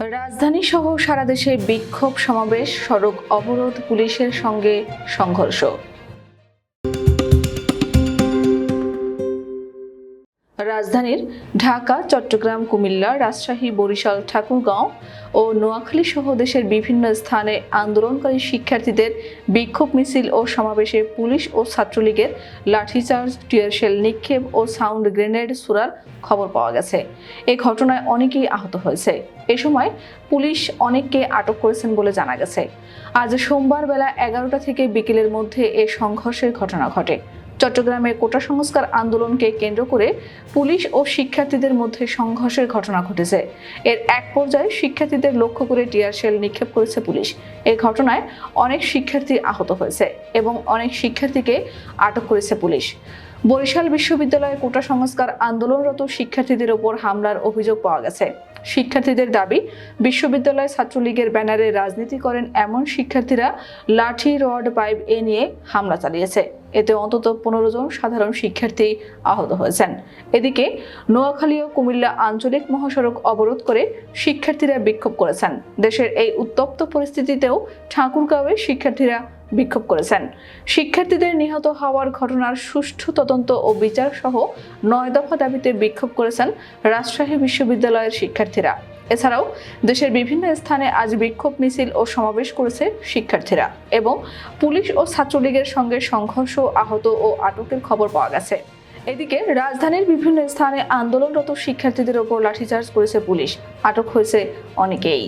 রাজধানী সহ সারা দেশে বিক্ষোভ সমাবেশ সড়ক অবরোধ পুলিশের সঙ্গে সংঘর্ষ। রাজধানীর ঢাকা, চট্টগ্রাম, কুমিল্লা, রাজশাহী, বরিশাল, ঠাকুরগাঁও ও নোয়াখালী সহ দেশের বিভিন্ন স্থানে আন্দোলনকারী শিক্ষার্থীদের বিক্ষোভ মিছিল ও সমাবেশে পুলিশ ও ছাত্রলীগের লাঠিচার্জ টিয়ারশেল নিক্ষেপ ও সাউন্ড গ্রেনেড সুরার খবর পাওয়া গেছে। এ ঘটনায় অনেকেই আহত হয়েছে। এ সময় পুলিশ অনেককে আটক করেছেন বলে জানা গেছে। আজ সোমবার বেলা এগারোটা থেকে বিকেলের মধ্যে এ সংঘর্ষের ঘটনা ঘটে। চট্টগ্রামে কোটা সংস্কার আন্দোলনকে কেন্দ্র করে পুলিশ ও শিক্ষার্থীদের মধ্যে সংঘর্ষের ঘটনা ঘটেছে। এর এক পর্যায়ে শিক্ষার্থীদের লক্ষ্য করে টিয়ার শেল নিক্ষেপ করেছে পুলিশ। এ ঘটনায় অনেক শিক্ষার্থী আহত হয়েছে এবং অনেক শিক্ষার্থীকে আটক করেছে পুলিশ। বরিশাল বিশ্ববিদ্যালয়ে কোটা সংস্কার আন্দোলনরত শিক্ষার্থীদের ওপর হামলার অভিযোগ পাওয়া গেছে। শিক্ষার্থীদের দাবি, বিশ্ববিদ্যালয় ছাত্রলীগের ব্যানারে রাজনীতি করেন এমন শিক্ষার্থীরা লাঠি, রড, পাইপ এ নিয়ে হামলা চালিয়েছে। এতে অন্তত পনেরো জন সাধারণ শিক্ষার্থী আহত হয়েছেন। এদিকে নোয়াখালী ও কুমিল্লা আঞ্চলিক মহাসড়ক অবরোধ করে শিক্ষার্থীরা বিক্ষোভ করেছেন। দেশের এই উত্তপ্ত পরিস্থিতিতেও ঠাকুরগাঁওয়ে শিক্ষার্থীরা বিক্ষোভ করেছেন। শিক্ষার্থীদের নিহত হওয়ার ঘটনার সুষ্ঠু তদন্ত ও বিচার সহ নয় দফা দাবিতে বিক্ষোভ করেছেন রাজশাহী বিশ্ববিদ্যালয়ের শিক্ষার্থীরা। এছাড়াও দেশের বিভিন্ন স্থানে আজ বিক্ষোভ মিছিল ও সমাবেশ করেছে শিক্ষার্থীরা এবং পুলিশ ও ছাত্রলীগের সঙ্গে সংঘর্ষ, আহত ও আটকের খবর পাওয়া গেছে। এদিকে রাজধানীর বিভিন্ন স্থানে আন্দোলনরত শিক্ষার্থীদের ওপর লাঠিচার্জ করেছে পুলিশ। আটক হয়েছে অনেকেই।